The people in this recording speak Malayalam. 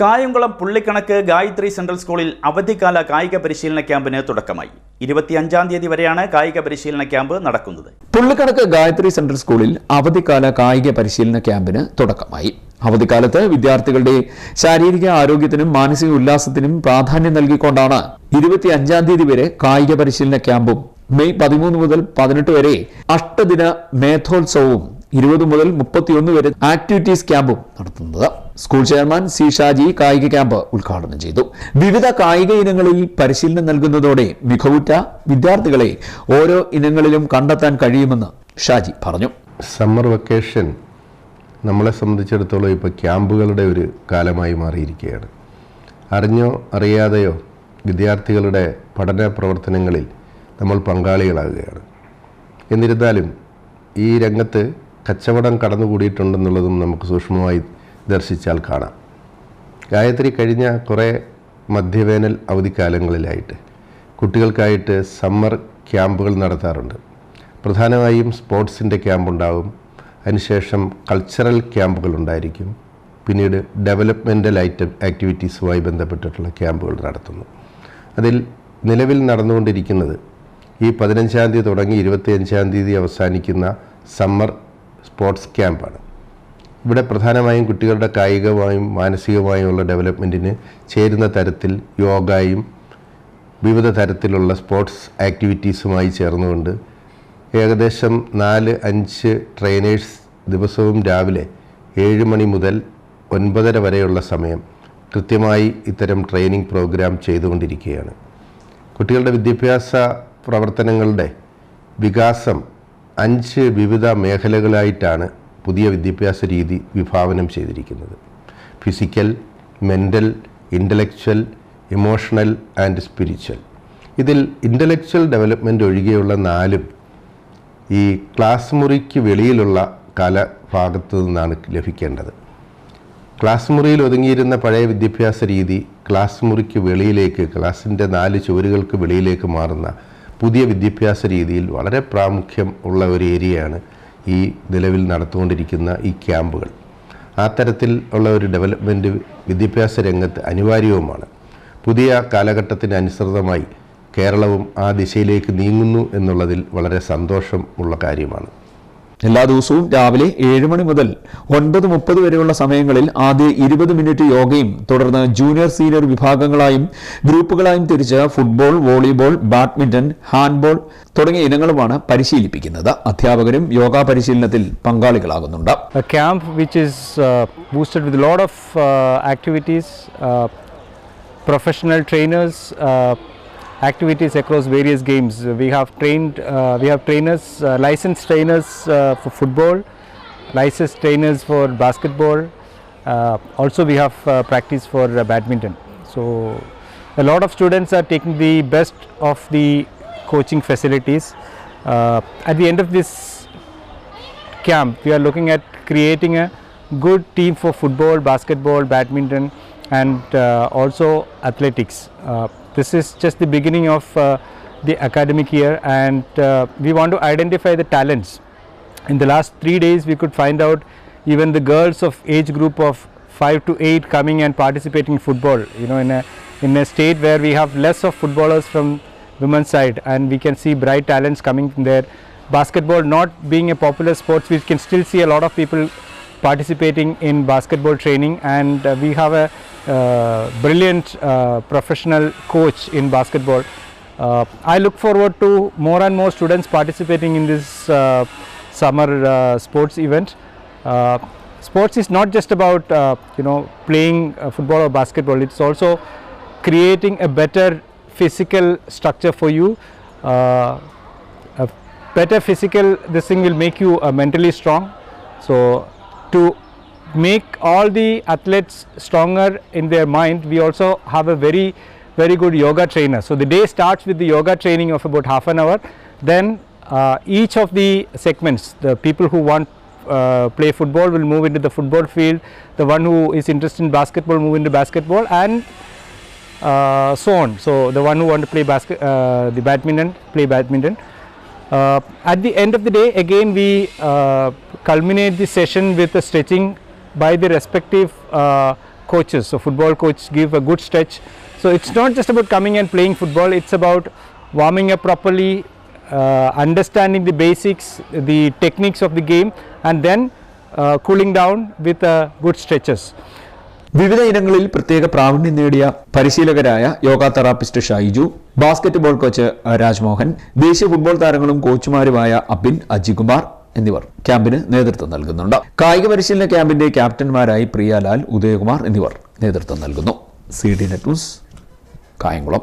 കായംകുളം പുള്ളിക്കണക്ക് ഗായത്രി സെൻട്രൽ സ്കൂളിൽ അവധിക്കാല കായിക പരിശീലന ക്യാമ്പിന് തുടക്കമായി. ഇരുപത്തിയഞ്ചാം തീയതി വരെയാണ് കായിക പരിശീലന ക്യാമ്പ് നടക്കുന്നത്. പുള്ളിക്കണക്ക് ഗായത്രി സെൻട്രൽ സ്കൂളിൽ അവധിക്കാല കായിക പരിശീലന ക്യാമ്പിന് തുടക്കമായി. അവധിക്കാലത്ത് വിദ്യാർത്ഥികളുടെ ശാരീരിക ആരോഗ്യത്തിനും മാനസിക ഉല്ലാസത്തിനും പ്രാധാന്യം നൽകിക്കൊണ്ടാണ് ഇരുപത്തിയഞ്ചാം തീയതി വരെ കായിക പരിശീലന ക്യാമ്പും മെയ് പതിമൂന്ന് മുതൽ പതിനെട്ട് വരെ അഷ്ടദിന മേധോത്സവവും ഇരുപത് മുതൽ മുപ്പത്തിയൊന്ന് വരെ ആക്ടിവിറ്റീസ് ക്യാമ്പും നടത്തുന്നത്. സ്കൂൾ ചെയർമാൻ സി ഷാജി കായിക ക്യാമ്പ് ഉദ്ഘാടനം ചെയ്തു. വിവിധ കായിക ഇനങ്ങളിൽ പരിശീലനം നൽകുന്നതോടെ മികവുറ്റ വിദ്യാർത്ഥികളെ ഓരോ ഇനങ്ങളിലും കണ്ടെത്താൻ കഴിയുമെന്ന് ഷാജി പറഞ്ഞു. സമ്മർ വെക്കേഷൻ നമ്മളെ സംബന്ധിച്ചിടത്തോളം ഇപ്പോൾ ക്യാമ്പുകളുടെ ഒരു കാലമായി മാറിയിരിക്കുകയാണ്. അറിഞ്ഞോ അറിയാതെയോ വിദ്യാർത്ഥികളുടെ പഠന പ്രവർത്തനങ്ങളിൽ നമ്മൾ പങ്കാളികളാകുകയാണ്. എന്നിരുന്നാലും ഈ രംഗത്ത് കച്ചവടം കടന്നുകൂടിയിട്ടുണ്ടെന്നുള്ളതും നമുക്ക് സൂക്ഷ്മമായി ദർശിച്ചാൽ കാണാം. ഗായത്രി കഴിഞ്ഞ കുറേ മധ്യവേനൽ അവധിക്കാലങ്ങളിലായിട്ട് കുട്ടികൾക്കായിട്ട് സമ്മർ ക്യാമ്പുകൾ നടത്താറുണ്ട്. പ്രധാനമായും സ്പോർട്സിന്റെ ക്യാമ്പുണ്ടാവും. അതിനുശേഷം കൾച്ചറൽ ക്യാമ്പുകൾ ഉണ്ടായിരിക്കും. പിന്നീട് ഡെവലപ്മെന്റൽ ഐറ്റം ആക്ടിവിറ്റീസുമായി ബന്ധപ്പെട്ടിട്ടുള്ള ക്യാമ്പുകൾ നടത്തുന്നു. അതിൽ നിലവിൽ നടന്നുകൊണ്ടിരിക്കുന്നത് ഈ പതിനഞ്ചാം തീയതി തുടങ്ങി ഇരുപത്തിയഞ്ചാം തീയതി അവസാനിക്കുന്ന സമ്മർ സ്പോർട്സ് ക്യാമ്പാണ്. ഇവിടെ പ്രധാനമായും കുട്ടികളുടെ കായികമായും മാനസികമായുമുള്ള ഡെവലപ്മെന്റിന് ചേരുന്ന തരത്തിൽ യോഗയും വിവിധ തരത്തിലുള്ള സ്പോർട്സ് ആക്ടിവിറ്റീസുമായി ചേർന്നുകൊണ്ട് ഏകദേശം നാല് അഞ്ച് ട്രെയിനേഴ്സ് ദിവസവും രാവിലെ ഏഴ് മണി മുതൽ ഒൻപതര വരെയുള്ള സമയം കൃത്യമായി ഇത്തരം ട്രെയിനിങ് പ്രോഗ്രാം ചെയ്തുകൊണ്ടിരിക്കുകയാണ്. കുട്ടികളുടെ വിദ്യാഭ്യാസ പ്രവർത്തനങ്ങളുടെ വികാസം അഞ്ച് വിവിധ മേഖലകളായിട്ടാണ് പുതിയ വിദ്യാഭ്യാസ രീതി വിഭാവനം ചെയ്തിരിക്കുന്നത്. Physical mental intellectual emotional and spiritual ഇതിൽ ഇന്റലക്ച്വൽ ഡെവലപ്മെന്റ് ഒഴികെയുള്ള നാലും ഈ ക്ലാസ് മുറിക്ക് വെളിയിലുള്ള കാലഭാഗത്തു നിന്നാണ് ലഭിക്കേണ്ടത്. ക്ലാസ് മുറിയിൽ ഒതുങ്ങിയിരുന്ന പഴയ വിദ്യാഭ്യാസ രീതി ക്ലാസ് മുറിക്ക് വെളിയിലേക്ക് ക്ലാസ്സിന്റെ നാല് ചുവരുകൾക്ക് വെളിയിലേക്ക് മാറുന്ന പുതിയ വിദ്യാഭ്യാസ രീതിയിൽ വളരെ പ്രാമുഖ്യം ഉള്ള ഒരു ഏരിയയാണ് ഈ നിലവിൽ നടത്തുകൊണ്ടിരിക്കുന്ന ഈ ക്യാമ്പുകൾ. ആ തരത്തിൽ ഉള്ള ഒരു ഡെവലപ്മെന്റ് വിദ്യാഭ്യാസ രംഗത്ത് അനിവാര്യവുമാണ്. പുതിയ കാലഘട്ടത്തിന് അനുസൃതമായി കേരളവും ആ ദിശയിലേക്ക് നീങ്ങുന്നു എന്നുള്ളതിൽ വളരെ സന്തോഷം ഉള്ള കാര്യമാണ്. എല്ലാ ദിവസവും രാവിലെ ഏഴ് മണി മുതൽ ഒൻപത് മുപ്പത് വരെയുള്ള സമയങ്ങളിൽ ആദ്യ ഇരുപത് മിനിറ്റ് യോഗയും തുടർന്ന് ജൂനിയർ സീനിയർ വിഭാഗങ്ങളായും ഗ്രൂപ്പുകളായും തിരിച്ച് ഫുട്ബോൾ വോളിബോൾ ബാഡ്മിന്റൺ ഹാൻഡ്ബോൾ തുടങ്ങിയ ഇനങ്ങളുമാണ് പരിശീലിപ്പിക്കുന്നത്. അധ്യാപകരും യോഗ പരിശീലനത്തിൽ പങ്കാളികളാകുന്നുണ്ട്. Camp which which is with with a lot of uh, activities, uh, uh, across various games. We have trained, uh, we have trainers, uh, licensed trainers uh, for football, licensed trainers for basketball. Uh, also, we have uh, practice for uh, badminton. So, a lot of students are taking the best of the coaching facilities. Uh, at the end of this camp, we are looking at creating a good team for football, basketball, badminton, and uh, also athletics. Uh, this is just the beginning of uh, the academic year, and we want to identify the talents. In the last three days, we could find out even the girls of age group of five to eight coming and participating in football. You know, in a in a state where we have less of footballers from women's side, and we can see bright talents coming from there. Basketball not being a popular sport, we can still see a lot of people participating in basketball training, and uh, we have a brilliant uh, professional coach in basketball. Uh, I look forward to more and more students participating in this uh, summer uh, sports event. Uh, sports is not just about uh, you know playing uh, football or basketball. It's also creating a better physical structure for you. Uh, a better physical this thing will make you uh, mentally strong. So to make all the athletes stronger in their mind, we also have a very very good yoga trainer. So the day starts with the yoga training of about half an hour. Then uh, each of the segments, the people who want uh, play football will move into the football field. The one who is interested in basketball move into basketball and uh, so on. So the one who want to play basket, uh, the badminton, play badminton. Uh, at the end of the day, again we uh, culminate the session with a stretching by the respective uh, coaches. So football coach give a good stretch. So it's not just about coming and playing football. It's about warming up properly, uh, understanding the basics, the techniques of the game, and then uh, cooling down with uh, good stretches. വിവിധ ഇനങ്ങളിൽ പ്രത്യേക പ്രാവീണ്യം നേടിയ പരിശീലകരായ yoga therapist Shaiju basket coach Rajmohan ദേശീയ ഫുട്ബോൾ താരങ്ങളും കോച്ചുമാരുമായ അബിൻ അജികുമാർ എന്നിവർ ക്യാമ്പിന് നേതൃത്വം നൽകുന്നുണ്ട്. കായിക പരിശീലന ക്യാമ്പിന്റെ ക്യാപ്റ്റന്മാരായി പ്രിയാലാൽ ഉദയകുമാർ എന്നിവർ നേതൃത്വം നൽകുന്നു. C D net Kayamkulam.